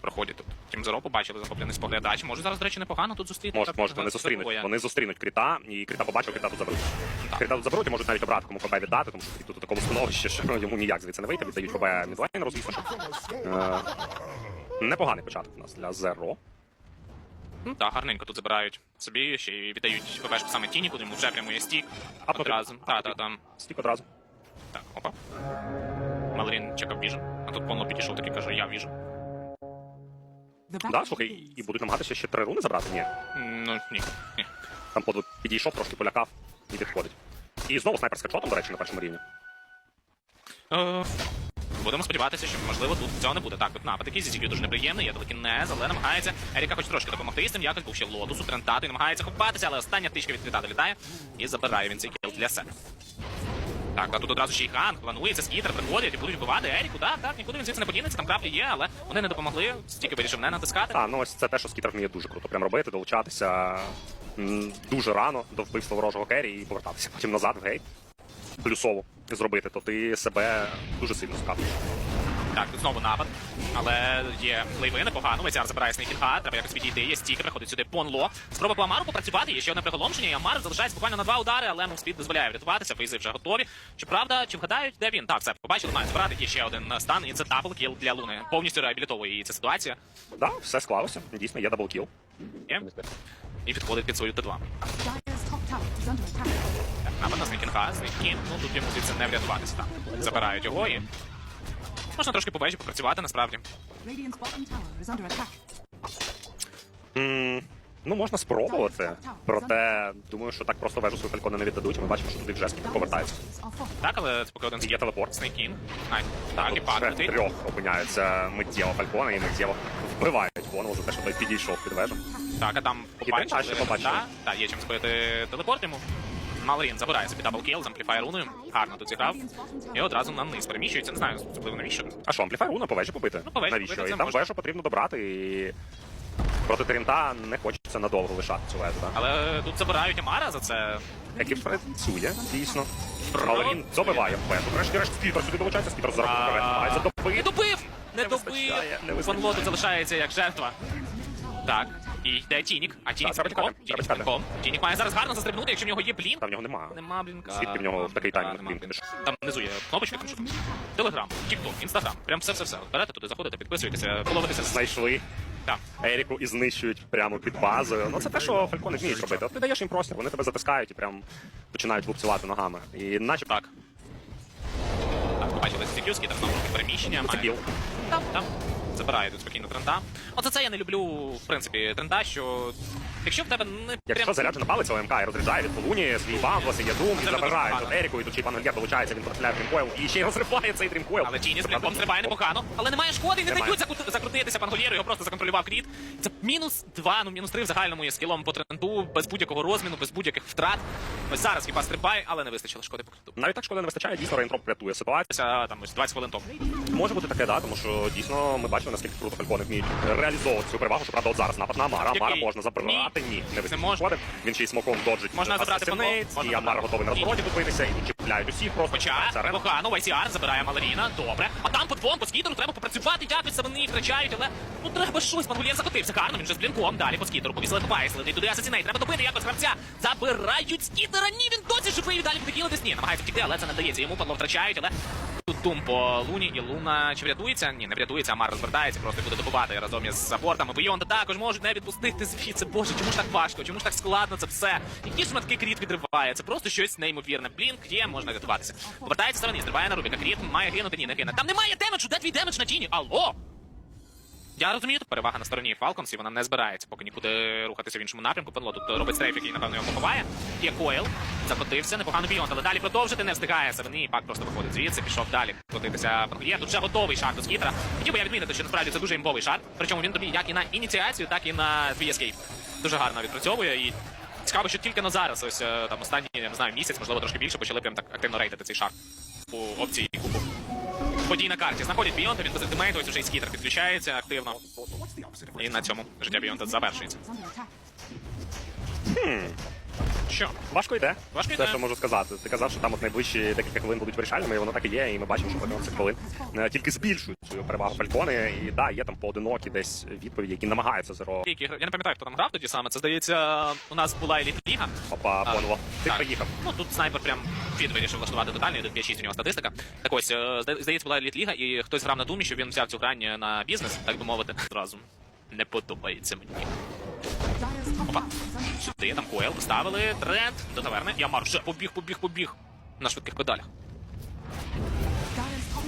проходять тут. Тім Зеро побачили захоплений споглядач. Може зараз, до речі, непогано тут зустріти. Так, можуть, вони зустрінуть. Вони зустрінуть кріта, і кріта побачив, кріта тут заберуть. Кріта тут заберуть і можуть навіть обрати, кому ФБ віддати, тому що кріт тут у такому становищі, що йому ніяк звідси не вийти, віддають ФБ мідлайнеру, звісно. Е, Непоганий початок у нас для Зеро. Ну так, гарненько тут забирають собі, ще й віддають ФБшку саме Тініку, йому вже прямує стік. А Одразу. Так, так, там. Стік одразу. Так, опа. Малерін чекав віжен. А тут Понло підійшов такий каже, я віжен. Да, слухай, і будуть намагатися ще три руни забрати? Ні. Ну, ні. ні. Там подвиг підійшов, трошки полякав і відходить. І знову снайперська чотом, до речі, на першому рівні. Е, Будемо сподіватися, що можливо тут цього не буде. Так, тут напад якийсь зі дуже неприємний, є телекінез, але намагається Еріка хоч трошки допомогти з цим. Якось був ще лотус Трентату і намагається ховатися, але остання тичка від Трентата літає і забирає він цей кіл для себе. Так, а тут одразу ще й хан, планується, скітер приходять і будуть вбивати Еріку. Так, так, нікуди він звідси не подінеться, там краплі є, але вони не допомогли. Стільки вирішив не натискати. А, ну ось це те, що скітер вміє дуже круто прям робити, долучатися дуже рано до вбивства ворожого керрі і повертатися потім назад в гейт. Плюсово зробити, то ти себе дуже сильно скатуєш. Так, тут знову напад. Але є лейви непогано. Мецяр забирає снейкінга, треба якось відійти. Є стік, приходить сюди понло. Спроба по Амару попрацювати. Є ще одне приголомшення. І Амар залишається буквально на два удари, але мувспід дозволяє врятуватися. Фейзи вже готові. Чи правда, чи вгадають, де він? Так, все, побачили, має збирати. Є ще один е, стан, і це дабл кіл для Луни. Повністю реабілітовує її ця ситуація. Да, все склалося. Дійсно, є даблкіл. Є. І підходить під свою Т2. Dyer's top tower is under attack. Так, напад на снейкінга, снейкін. Ну тут йому звідси не врятуватися. Так, забирають його і. Можна трошки по вежі попрацювати насправді. М, Ну, можна спробувати. Проте, думаю, що так просто вежу свою фалькони не віддадуть. Ми бачимо, що туди вже скільки fortified. Так, але це поки один Є телепорт. Снейкін. Ай, так, і ще летить. трьох опиняються миттєво фалькони і миттєво вбивають Понова за те, що той підійшов під вежу. Так, а там побачили. Так, так, є чим збити телепорт йому. Малрін забирає собі даблкіл з руною. Гарно тут зіграв. І одразу на низ переміщується. Не знаю, особливо навіщо. А що, ампліфай руна по вежі побити? Ну, по вежі Навіщо? побити І там можна. вежу потрібно добрати і. Проти Терента не хочеться надовго лишати цю вежу, так? Але тут забирають Амара за це. Який працює, дійсно. Малорін добиває вежу. Врешті-решт скітер сюди долучається, скітер зараз А. намагається Не добив! Не Не вистачає, не добив! вистачає. Лоту залишається як жертва. Так, і йде Тінік. А Тінік з чекати, Тінік з чекати. Тінік має зараз гарно застрибнути, якщо в нього є блінк. Та в нього нема. Нема блінка. Звідки в нього в такий таймінг блінк? Там внизу є кнопочка, там що. Телеграм, Тікток, Інстаграм. Прям все-все-все. Берете туди, заходите, підписуєтеся, половитеся. Знайшли Так. Еріку і знищують прямо під базою. Ну це те, що фалькони вміють робити. От ти даєш їм простір, вони тебе затискають і прям починають лупцювати ногами. І наче Так. Так, побачили ці скітер знову таки переміщення. Це має- Там, там. Забирає тут спокійно тренда. Оце це я не люблю, в принципі, тренда, що якщо в тебе не Якщо прям... заряджена палиця ОМК і розряджає від полуні свій бамблес, є дум, і забирає тут Еріку, і тут ще пан Гельгер долучається, він в дрімкойл, і ще й розриває цей дрімкойл. Але Тіні блінком стрибає непогано, але немає шкоди, і не Немає. дають закру- закрутитися пангольєру, його просто законтролював кріт. Це мінус два, ну мінус три в загальному є скілом по тренду, без будь-якого розміну, без будь-яких втрат. Ось зараз хіба стрибає, але не вистачило шкоди по криту. Навіть так шкоди не вистачає, дійсно рейнтроп рятує ситуацію. Там ось 20 хвилин тому. Може бути таке, да, тому що дійсно ми бачили, наскільки круто фалькони вміють реалізовувати цю перевагу, що правда от зараз напад на Амара. Амара Який? можна забирати. Ні, не вистачить можна. шкоди. Він ще й смоком доджить. Можна забрати Assassin's Понейт, Blade, можна І Амар забрати. готовий на Ні. розвороті тут битися, і чіпляють усіх просто. Хоча Це арена. погано, Вайсіар забирає Малеріна, добре. А там по двом, по скітеру треба попрацювати, якось це вони втрачають, але ну треба щось. Пангулєв закотився гарно, він вже з блінком. Далі по скітеру повісили Пайс, летить туди асасіней. Треба добити якось гравця. Забирають скітера. Ні, він досі живий. Далі буде. Ні, намагається втекти, але це не дається. Йому падло втрачають, але тут дум по луні і луна чи врятується? Ні, не врятується. Амар розвертається, просто буде добивати разом із саппортами. Бейонда також можуть не відпустити звідси. Боже, чому ж так важко? Чому ж так складно це все? Які шматки кріт відриває? Це просто щось неймовірне. Блінк є, можна рятуватися. Повертається сторони, стрибає на Рубіка. Кріт має гинути, ні, не гине. Там немає демеджу, де твій демедж на тіні? Алло! Я розумію, тут перевага на стороні Falcons, і вона не збирається, поки нікуди рухатися в іншому напрямку. Пенло тут робить стрейф, який, напевно, його поховає. Є Койл, закотився, непогано бійон, але далі продовжити не встигає і пак просто виходить звідси, пішов далі. Котитися. Є тут вже готовий шар до скітера. Хотів би я відмітити, що насправді це дуже імбовий шар. Причому він тобі як і на ініціацію, так і на твій ескейп. Дуже гарно відпрацьовує і. Цікаво, що тільки на зараз, ось е, там останні, я не знаю, місяць, можливо, трошки більше, почали прям так активно рейтити цей шар у опції. Подій на карті. Знаходять Біонта, він без ультимейту, ось уже і скітер підключається активно. І на цьому життя Біонта завершується. Attack. Що? Важко йде. Важко йде. що можу сказати. Ти казав, що там от найближчі декілька хвилин будуть вирішальними, і воно так і є, і ми бачимо, що протягом цих хвилин е, тільки збільшують свою перевагу фалькони. І да, є там поодинокі десь відповіді, які намагаються зеро. Я не пам'ятаю, хто там грав тоді саме. Це здається, у нас була еліт ліга. Опа, Понво. Ти приїхав. Ну тут снайпер прям фід вирішив влаштувати тотальний, тут 5-6 у нього статистика. Так ось, е, здається, була еліт ліга, і хтось грав на думі, що він взяв цю грань на бізнес, так би мовити. Зразу не подобається мені. Опа. Сюди там коел поставили, тренд до таверни. Ямар вже побіг, побіг, побіг. На швидких педалях.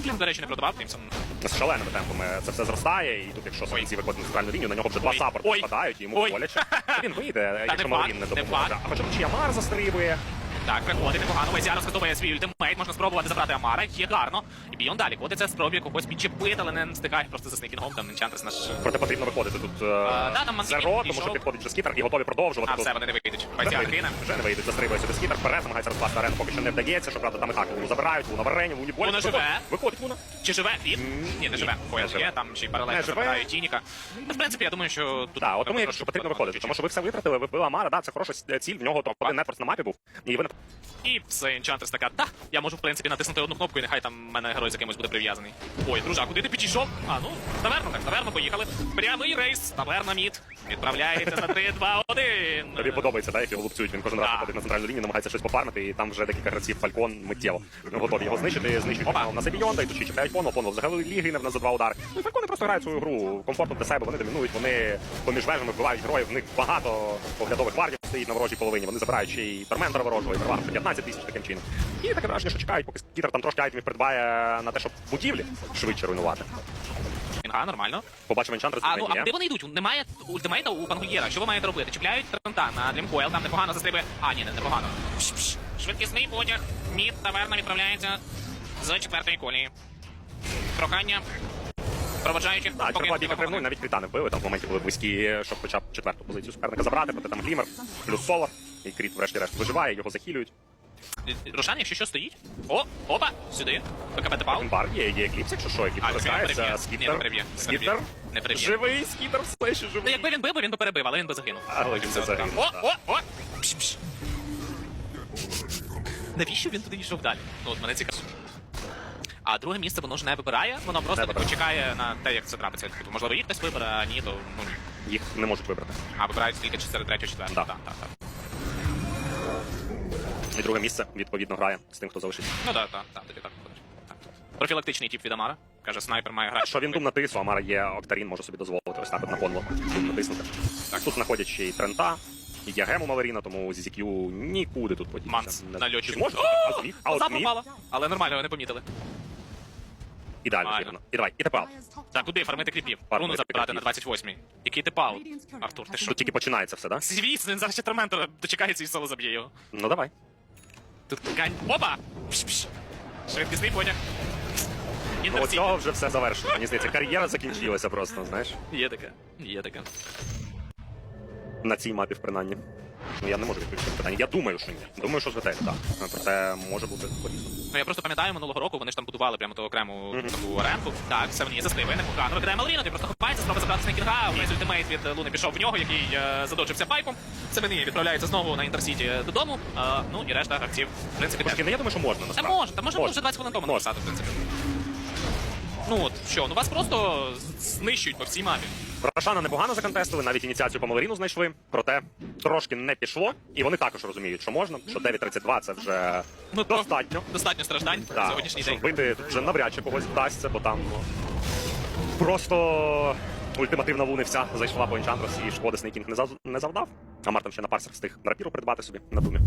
Tower до речі, не продавав Крімсон. З шаленими темпами це все зростає, і тут, якщо Сенсі виходить на центральну лінію, на нього вже два сапорти спадають, і йому боляче. Він вийде, якщо Малорін не допоможе. А хоча б Ямар застрибує. Так, приходить непогано. Везіар розкатовує свій ультимейт, можна спробувати забрати Амара, є гарно. І Біон далі котиться, спробує когось підчепити, але не встигає просто за снейкінгом, там Енчантрес наш. Проте потрібно виходити тут е, да, там зеро, тому що підходить вже скітер і готові продовжувати. А, все, вони не вийдуть. Везіар кине. Вже не вийдуть, застрибує сюди скітер, вперед, намагається розкласти арену, поки що не вдається, що правда там і так Луну забирають, Луна в арені, Луні боляче. Луна живе. Виходить Луна. Чи живе він? Ні, не живе. не живе. там ще й паралельно забирає Тініка. Ну, в принципі, я думаю, що тут... Так, от тому якщо потрібно виходити, тому що ви все витратили, ви вбили Амара, да, це хороша ціль, в нього топ-1 нетворс на мапі був, і ви І все, Enchantress така, та, я можу, в принципі, натиснути одну кнопку, і нехай там мене герой з якимось буде прив'язаний. Ой, дружа, куди ти підійшов? А, ну, в таверну, так, в таверну поїхали. Прямий рейс, таверна мід. Відправляється за 3, 2, 1. Тобі подобається, да, як його лупцюють. Він кожен раз Так. виходить на центральну лінію, намагається щось пофармити, і там вже декілька гравців Фалькон миттєво готові його знищити, знищують. Опа. на Себійонда, і тут чіпляють Поно, Поно взагалі ліги не за два удари. Ну і Фалькони просто грають свою гру комфортно для себе, вони домінують, вони поміж вежами вбивають героїв, в них багато поглядових вардів стоїть на ворожій половині, вони забирають ще й Торментора ворожого, і перевагу 15 тисяч таким чином. І таке враження, що чекають, поки Скітер там трошки айтемів придбає на те, щоб будівлі швидше руйнувати. Інга, нормально. Побачимо Енчантер А, ну, а де вони йдуть? Немає ультимейта у Пангуєра. Що ви маєте робити? Чіпляють Трента на Дрімкойл, там непогано застрибує. А, ні, не непогано. Швидкісний потяг. Мід таверна відправляється з четвертої колії. Прохання. Проводжаючих. Так, Черва біга не кривнув, навіть кріта не вбили, там в моменті були близькі, щоб хоча б четверту позицію суперника забрати, проте там Глімер, плюс Солар, і кріт врешті-решт виживає, його захилюють. Рошан, якщо що стоїть. О, опа, сюди. ПКБ тепав. Бар є, є екліпс, якщо що, екліпс А, він Ні, скіптер, не скіптер, переб'є. Живий, скіптер в все ще Ну, якби він бив, він би перебив, але він би загинув. Але він би загинув, О, о, о! Пш-пш. Навіщо він туди йшов далі? Ну, от мене цікаво. А друге місце воно ж не вибирає, воно просто типу, чекає на те, як це трапиться. Типу, можливо, їх хтось вибере, а ні, то ну ні. Їх не можуть вибрати. А вибирають тільки серед третього, четвертого. Так, так, так. І друге місце, відповідно, грає з тим, хто залишиться. Ну так, так, так, тоді так виходить. Так. Профілактичний тип від Амара. Каже, снайпер має грати. Що він дум натис, у Амара є Октарін, може собі дозволити ось так от на понло натиснути. Так. Тут знаходять ще й Трента, і є Гему Малеріна, тому зі нікуди тут подіться. Манс Не- на льотчику. Чи зможе? А зміг? А от зміг? Але нормально, вони помітили. Ідеально Нормально. І давай, і тепер. Так, куди фармити кріпів? Фармити Руну забирати кріпів. на 28-й. Який типаут? Артур, ти що? Тут тільки починається все, так? Звісно, він зараз ще дочекається і соло заб'є його. Ну давай. Тут гань. Опа! Пш-пш. Швидкісний потяг. Ну, цього вже все завершено. Мені здається, кар'єра закінчилася просто, знаєш, Є таке. Є таке. на цій мапі, в принаймні. Ну я не можу відповісти на питання. Я думаю, що ні. Думаю, що з так. Проте може бути по-різному. Ну я просто пам'ятаю минулого року, вони ж там будували прямо ту окрему таку оренду. Так, все мені застрибує непогано. Викидає Малріно, ти просто хопається, спроба забрати снайкінга. Весь ультимейт від Луни пішов в нього, який е, задочився пайпом. Це мені відправляється знову на Інтерсіті додому. Е, ну і решта гравців, в принципі, теж. Ну я думаю, що можна Та насправді. можна, та можна було вже 20 хвилин тому написати, в принципі. Ну от, що, ну вас просто знищують по всій мапі. Рошана непогано законтестили, навіть ініціацію по Малоріну знайшли. Проте трошки не пішло, і вони також розуміють, що можна, що 9.32 це вже Ну, достатньо. Достатньо страждань Так, сьогоднішній день. вийти вже навряд чи когось вдасться, бо там просто ультимативна луни вся зайшла по Енчантрос і шкоди Снейкінг не зав- не завдав. А Мартин ще на парсах встиг рапіру придбати собі на думі.